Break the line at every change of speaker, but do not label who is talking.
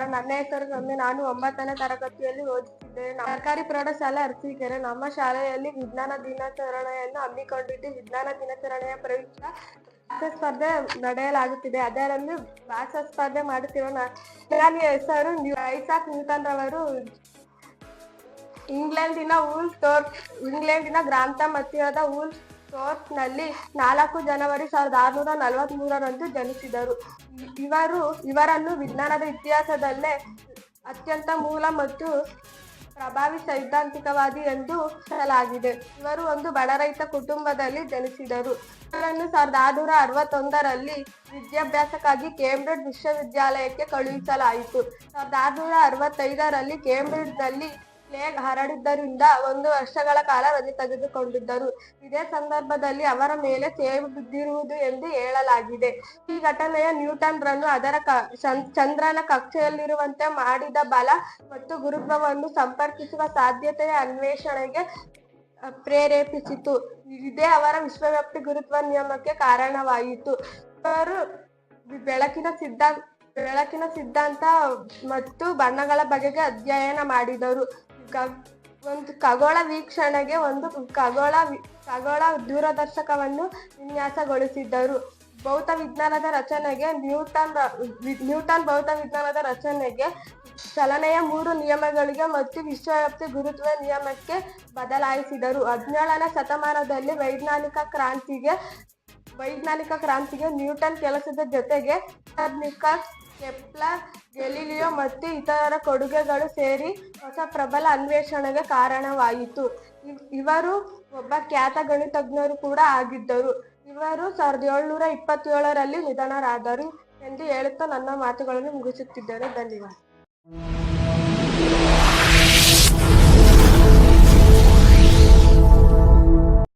ನನ್ನ ಹೆಸರು ರಮ್ಯ ನಾನು ಒಂಬತ್ತನೇ ತರಗತಿಯಲ್ಲಿ ಓದುತ್ತಿದ್ದೇನೆ ಸರ್ಕಾರಿ ಪ್ರೌಢಶಾಲೆ ಅರಸೀಕೆರೆ, ನಮ್ಮ ಶಾಲೆಯಲ್ಲಿ ವಿಜ್ಞಾನ ದಿನಾಚರಣೆಯನ್ನು ಹಮ್ಮಿಕೊಂಡಿದ್ದು, ವಿಜ್ಞಾನ ದಿನಾಚರಣೆಯ ಪ್ರಯುಕ್ತ ಸ್ಪರ್ಧೆ ನಡೆಯಲಾಗುತ್ತಿದೆ. ಅದರಲ್ಲಿ ಭಾಷಾ ಸ್ಪರ್ಧೆ ಮಾಡುತ್ತಿರುವ ನ- ಹೆಸರು ಐಸಾಕ್ ನ್ಯೂಟನ್ ರವರು. ಇಂಗ್ಲೆಂಡಿನ ವೂಲ್ ಸ್ಟೋರ್ ಇಂಗ್ಲೆಂಡಿನ ಗ್ರಾಂಥ ಹತ್ತಿರದ ವೂಲ್ ಸ್ಟೋರ್ಸ್ನಲ್ಲಿ ನಾಲ್ಕು ಜನವರಿ ಸಾವಿರದ ಆರುನೂರ ನಲವತ್ತ್ ಮೂರರಂದು ಜನಿಸಿದರು. ಇವರು, ಇವರನ್ನು ವಿಜ್ಞಾನದ ಇತಿಹಾಸದಲ್ಲೇ ಅತ್ಯಂತ ಮೂಲ ಮತ್ತು ಪ್ರಭಾವಿ ಸೈದ್ಧಾಂತಿಕವಾದಿ ಎಂದು ಹೇಳಲಾಗಿದೆ ಇವರು ಒಂದು ಬಡ ರೈತ ಕುಟುಂಬದಲ್ಲಿ ಜನಿಸಿದರು. ಇವರನ್ನು ಸಾವಿರದ ಆರುನೂರ ಅರವತ್ತೊಂದರಲ್ಲಿ ವಿದ್ಯಾಭ್ಯಾಸಕ್ಕಾಗಿ ಕೇಂಬ್ರಿಡ್ಜ್ ವಿಶ್ವವಿದ್ಯಾಲಯಕ್ಕೆ ಕಳುಹಿಸಲಾಯಿತು. ಸಾವಿರದ ಆರುನೂರ ಅರವತ್ತೈದರಲ್ಲಿ ಕೇಂಬ್ರಿಡ್ಜ್ನಲ್ಲಿ ಪ್ಲೇಗ್ ಹರಡಿದ್ದರಿಂದ ಒಂದು ವರ್ಷಗಳ ಕಾಲ ರಜೆ ತೆಗೆದುಕೊಂಡಿದ್ದರು. ಇದೇ ಸಂದರ್ಭದಲ್ಲಿ ಅವರ ಮೇಲೆ ಸೇವು ಬಿದ್ದಿರುವುದು ಎಂದು ಹೇಳಲಾಗಿದೆ. ಈ ಘಟನೆಯ ನ್ಯೂಟನ್ ರನ್ನು ಅದರ ಚಂದ್ರನ ಕಕ್ಷೆಯಲ್ಲಿರುವಂತೆ ಮಾಡಿದ ಬಲ ಮತ್ತು ಗುರುತ್ವವನ್ನು ಸಂಪರ್ಕಿಸುವ ಸಾಧ್ಯತೆಯ ಅನ್ವೇಷಣೆಗೆ ಪ್ರೇರೇಪಿಸಿತು. ಇದೇ ಅವರ ವಿಶ್ವವ್ಯಾಪಿ ಗುರುತ್ವ ನಿಯಮಕ್ಕೆ ಕಾರಣವಾಯಿತು. ಅವರು ಬೆಳಕಿನ ಸಿದ್ಧಾಂತ ಬೆಳಕಿನ ಸಿದ್ಧಾಂತ ಮತ್ತು ಬಣ್ಣಗಳ ಬಗೆಗೆ ಅಧ್ಯಯನ ಮಾಡಿದರು. ಒಂದು ಖಗೋಳ ವೀಕ್ಷಣೆಗೆ ಒಂದು ಖಗೋಳ ಖಗೋಳ ದೂರದರ್ಶಕವನ್ನು ವಿನ್ಯಾಸಗೊಳಿಸಿದ್ದರು. ಭೌತ ವಿಜ್ಞಾನದ ರಚನೆಗೆ ನ್ಯೂಟನ್ ನ್ಯೂಟನ್ ಭೌತ ವಿಜ್ಞಾನದ ರಚನೆಗೆ ಚಲನೆಯ ಮೂರು ನಿಯಮಗಳಿಗೆ ಮತ್ತು ವಿಶ್ವವ್ಯಾಪ್ತಿ ಗುರುತ್ವ ನಿಯಮಕ್ಕೆ ಬದಲಾಯಿಸಿದರು. ಹದಿನೇಳನೇ ಶತಮಾನದಲ್ಲಿ ವೈಜ್ಞಾನಿಕ ಕ್ರಾಂತಿಗೆ ವೈಜ್ಞಾನಿಕ ಕ್ರಾಂತಿಗೆ ನ್ಯೂಟನ್ ಕೆಲಸದ ಜೊತೆಗೆ ಕೆಪ್ಲರ್ ಗೆಲಿಲಿಯೋ ಮತ್ತು ಇತರರ ಕೊಡುಗೆಗಳು ಸೇರಿ ಹೊಸ ಪ್ರಬಲ ಅನ್ವೇಷಣೆಗೆ ಕಾರಣವಾಯಿತು. ಇವ್- ಇವರು ಒಬ್ಬ ಖ್ಯಾತ ಗಣಿತಜ್ಞರು ಕೂಡ ಆಗಿದ್ದರು. ಇವರು ಸಾವಿರದ ಏಳ್ನೂರ ಇಪ್ಪತ್ತೇಳರಲ್ಲಿ ನಿಧನರಾದರು ಎಂದು ಹೇಳುತ್ತಾ ನನ್ನ ಮಾತುಗಳನ್ನು ಮುಗಿಸುತ್ತಿದ್ದೇನೆ. ಧನ್ಯವಾದ.